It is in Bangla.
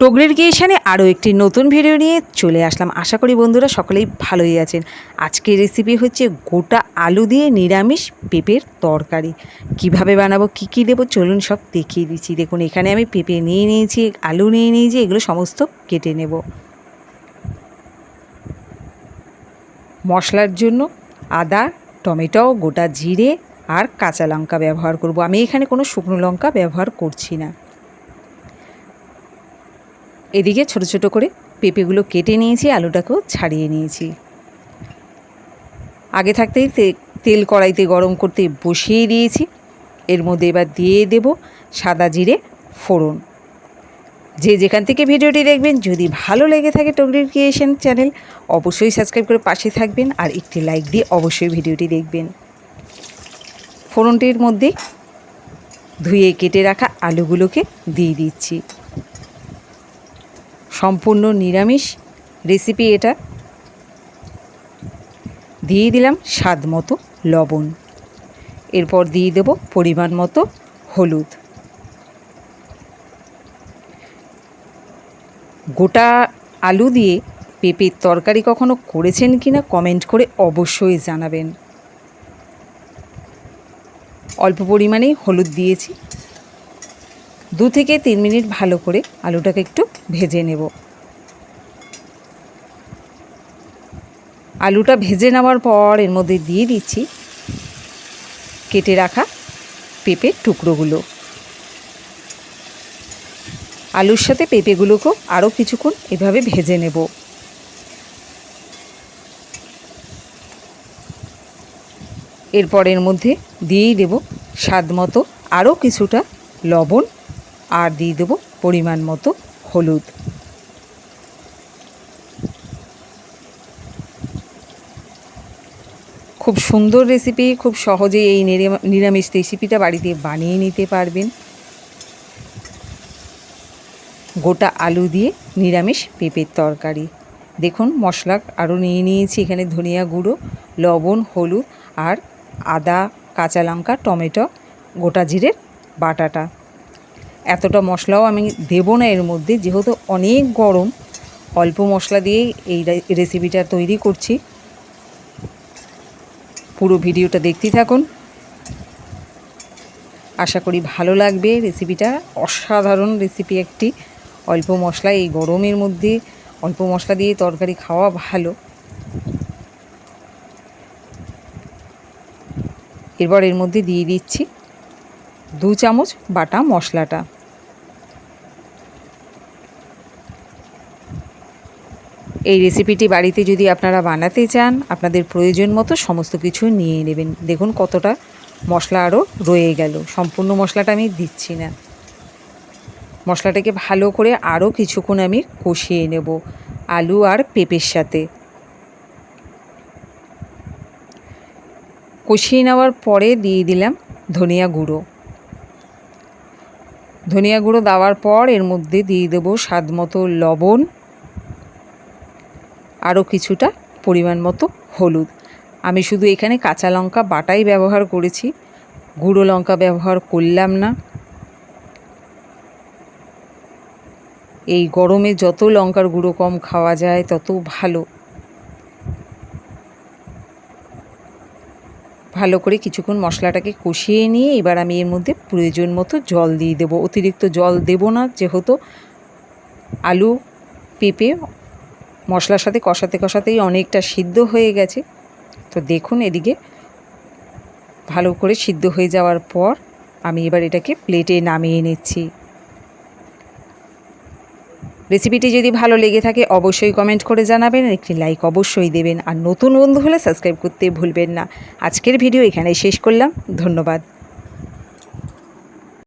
টগরের গিয়েশানে আরও একটি নতুন ভিডিও নিয়ে চলে আসলাম। আশা করি বন্ধুরা সকলেই ভালোই আছেন। আজকের রেসিপি হচ্ছে গোটা আলু দিয়ে নিরামিষ পেঁপের তরকারি। কীভাবে বানাবো, কি কি দেবো, চলুন সব দেখিয়ে দিচ্ছি। দেখুন, এখানে আমি পেঁপে নিয়ে নিয়েছি, আলু নিয়ে নিয়েছি, এগুলো সমস্ত কেটে নেব। মশলার জন্য আদা, টমেটো, গোটা জিরে আর কাঁচা লঙ্কা ব্যবহার করব। আমি এখানে কোনো শুকনো লঙ্কা ব্যবহার করছি না। এদিকে ছোট ছোট করে পেঁপেগুলো কেটে নিয়েছি, আলুটাকেও ছাড়িয়ে নিয়েছি। আগে থাকতেই তেল কড়াইতে গরম করতে বসিয়ে দিয়েছি। এর মধ্যে এবার দিয়ে দেব সাদা জিরে, ফোড়ন। যে যেখান থেকে ভিডিওটি দেখবেন, যদি ভালো লেগে থাকে টগরির ক্রিয়েশন চ্যানেল, অবশ্যই সাবস্ক্রাইব করে পাশে থাকবেন আর একটি লাইক দিয়ে অবশ্যই ভিডিওটি দেখবেন। ফোড়নটির মধ্যে ধুয়ে কেটে রাখা আলুগুলোকে দিয়ে দিচ্ছি। সম্পূর্ণ নিরামিষ রেসিপি এটা। দিয়ে দিলাম স্বাদ মতো লবণ। এরপর দিয়ে দেব পরিমাণ মতো হলুদ। গোটা আলু দিয়ে পেঁপের তরকারি কখনো করেছেন কি না কমেন্ট করে অবশ্যই জানাবেন। অল্প পরিমাণেই হলুদ দিয়েছি। দু থেকে তিন মিনিট ভালো করে আলুটাকে একটু ভেজে নেব। আলুটা ভেজে নেওয়ার পর এর মধ্যে দিয়ে দিচ্ছি কেটে রাখা পেঁপের টুকরোগুলো। আলুর সাথে পেঁপেগুলোকেও আরও কিছুক্ষণ এভাবে ভেজে নেব। এরপর এর মধ্যে দিয়েই দেব স্বাদ মতো আরও কিছুটা লবণ আর দিয়ে দেবো পরিমাণ মতো হলুদ। খুব সুন্দর রেসিপি খুব সহজেই এই নিরামিষ রেসিপিটা বাড়িতে বানিয়ে নিতে পারবেন। গোটা আলু দিয়ে নিরামিষ পেঁপের তরকারি। দেখুন, মশলা আরও নিয়ে নিয়েছি, এখানে ধনিয়া গুঁড়ো, লবণ, হলুদ আর আদা, কাঁচা লঙ্কা, টমেটো, গোটা জিরের বাটাটা। এতটা মশলাও আমি দেবো না এর মধ্যে, যেহেতু অনেক গরম, অল্প মশলা দিয়েই এই রেসিপিটা তৈরি করছি। পুরো ভিডিওটা দেখতেই থাকুন। আশা করি ভালো লাগবে রেসিপিটা অসাধারণ রেসিপি একটি। অল্প মশলা, এই গরমের মধ্যে অল্প মশলা দিয়ে তরকারি খাওয়া ভালো। এরপর এর মধ্যে দিয়ে দিচ্ছি দু চামচ বাটা মশলাটা। এই রেসিপিটি বাড়িতে যদি আপনারা বানাতে চান, আপনাদের প্রয়োজন মতো সমস্ত কিছু নিয়ে নেবেন। দেখুন কতটা মশলা আরও রয়ে গেল। সম্পূর্ণ মশলাটা আমি দিচ্ছি না। মশলাটাকে ভালো করে আরও কিছুক্ষণ আমি কষিয়ে নেব আলু আর পেঁপের সাথে। কষিয়ে নেওয়ার পরে দিয়ে দিলাম ধনিয়া গুঁড়ো। ধনিয়া গুঁড়ো দেওয়ার পর এর মধ্যে দিয়ে দেবো স্বাদ মতো লবণ আরও কিছুটা পরিমাণ মতো হলুদ। আমি শুধু এখানে কাঁচা লঙ্কা বাটাই ব্যবহার করেছি। গুঁড়ো লঙ্কা ব্যবহার করলাম না। এই গরমে যত লঙ্কার গুঁড়ো কম খাওয়া যায়, তত ভালো। ভালো করে কিছুক্ষণ মশলাটাকে কষিয়ে নিয়ে এবার আমি এর মধ্যে প্রয়োজন মতো জল দিয়ে দেবো। অতিরিক্ত জল দেবো না, যেহেতু আলু পেঁপে মশলার সাথে কষাতে কষাতেই অনেকটা সিদ্ধ হয়ে গেছে। তো দেখুন এদিকে ভালো করে সিদ্ধ হয়ে যাওয়ার পর আমি এবার এটাকে প্লেটে নামিয়ে নিচ্ছি। রেসিপিটি যদি ভালো লেগে থাকে অবশ্যই কমেন্ট করে জানাবেন, একটি লাইক অবশ্যই দেবেন, আর নতুন বন্ধু হলে সাবস্ক্রাইব করতে ভুলবেন না। আজকের ভিডিও এখানে শেষ করলাম, ধন্যবাদ।